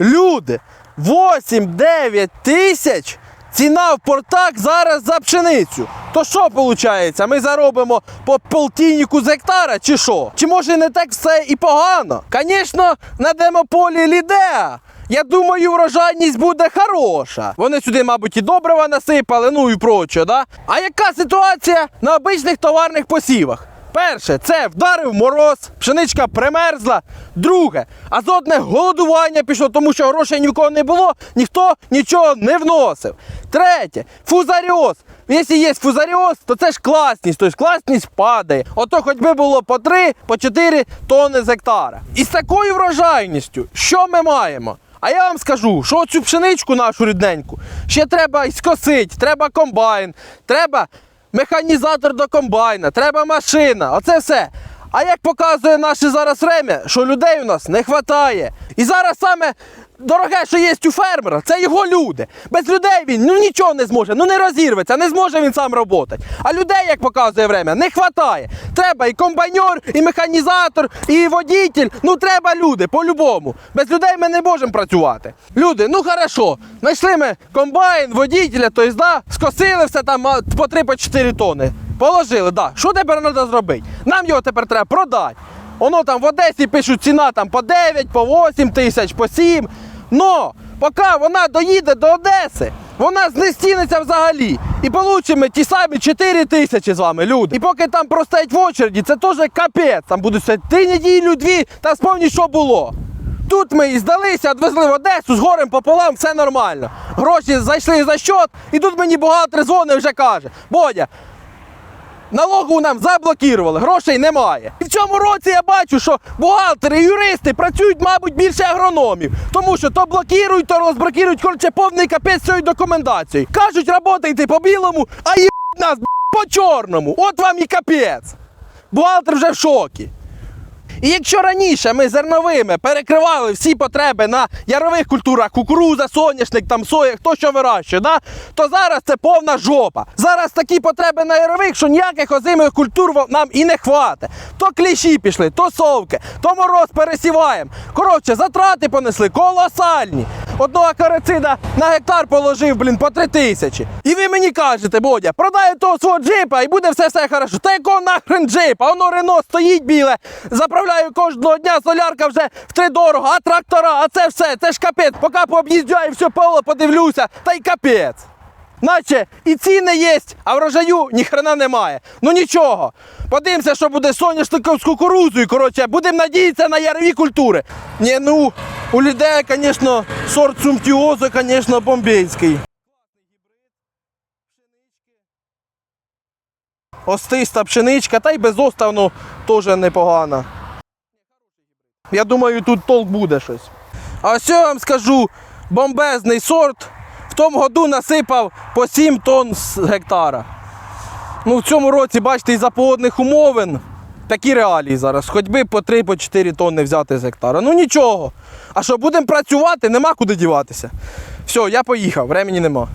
Люди, 8-9 тисяч ціна в портак зараз за пшеницю. То що виходить? Ми заробимо по полтиннику з гектара чи що? Чи може не так все і погано? Звісно, на демополі Лідеа. Я думаю, врожайність буде хороша. Вони сюди, мабуть, і добрива насипали, ну і проче, да? А яка ситуація на обичних товарних посівах? Перше, це вдарив мороз, пшеничка примерзла. Друге, азотне голодування пішло, тому що грошей ні в кого не було, ніхто нічого не вносив. Третє, фузаріоз. Якщо є фузаріоз, то це ж класність, тобто класність падає. Ото хоч би було по 3, по 4 тонни з гектара. І з такою врожайністю, що ми маємо? А я вам скажу, що цю пшеничку нашу рідненьку ще треба скосити, треба комбайн, треба механізатор до комбайна, треба машина. Оце все. А як показує наше зараз время, що людей у нас не вистачає. І зараз саме дороге, що є у фермера, це його люди. Без людей він ну нічого не зможе, ну не розірветься, не зможе він сам працювати. А людей, як показує время, не вистачає. Треба і комбайнер, і механізатор, і водитель. Ну треба люди, по-любому. Без людей ми не можемо працювати. Люди, ну хорошо, знайшли ми комбайн, водителя, тобто, да, скосили все там по 3-4 тонни. Положили, да. Що тепер треба зробити? Нам його тепер треба продати. Воно там в Одесі пишуть ціна там по 9, по 8 тисяч, по 7. Но поки вона доїде до Одеси, вона знестіниться взагалі. І получимо ті самі 4 тисячі з вами, люди. І поки там простоять в очереді, це теж капець. Там будуть три неділю, дві, та спомніть, що було. Тут ми і здалися, відвезли в Одесу з горем пополам, все нормально. Гроші зайшли за счет, і тут мені бухгалтер дзвонить вже каже: Бодя, Налогу нам заблокували, грошей немає. І в цьому році я бачу, що бухгалтери юристи працюють, мабуть, більше агрономів. Тому що то блокують, то розблокують, коротше, повний капець цієї документації. Кажуть, работайте по білому, а їб нас по чорному. От вам і капець. Бухгалтер вже в шокі. І якщо раніше ми зерновими перекривали всі потреби на ярових культурах, кукуруза, соняшник, там соя, хто що вирощує, да? то зараз це повна жопа. Зараз такі потреби на ярових, що ніяких озимих культур нам і не хватить. То кліші пішли, то совки, то мороз пересіваємо. Коротше, затрати понесли колосальні. Одного карицида на гектар положив, блін, по три тисячі. І ви мені кажете, Бодя, продай того свого джипа і буде все все хорошо. Та якого нахрен джипа? Воно Рено стоїть біле, заправляю кожного дня, солярка вже втридорого, а трактора, а це все, це ж капець. Поки пооб'їжджаю все поле, подивлюся, та й капець. Наче і ціни є, а врожаю ніхрена немає. Ну нічого. Подивимося, що буде соняшником з кукурузою. Коротше, будемо надіятися на ярові культури. Ні, ну, у людей, звісно, сорт сумтіозу, звісно, бомбейський. Остиста пшеничка, та й безоставно теж непогана. Я думаю, тут толк буде щось. А ось я вам скажу, бомбезний сорт. В тому году насипав по 7 тонн з гектара. Ну, в цьому році, бачите, із-за погодних умовин такі реалії зараз. Хоч би по 3-4 тонни взяти з гектара. Ну нічого. А що будемо працювати, нема куди діватися. Все, я поїхав, времени нема.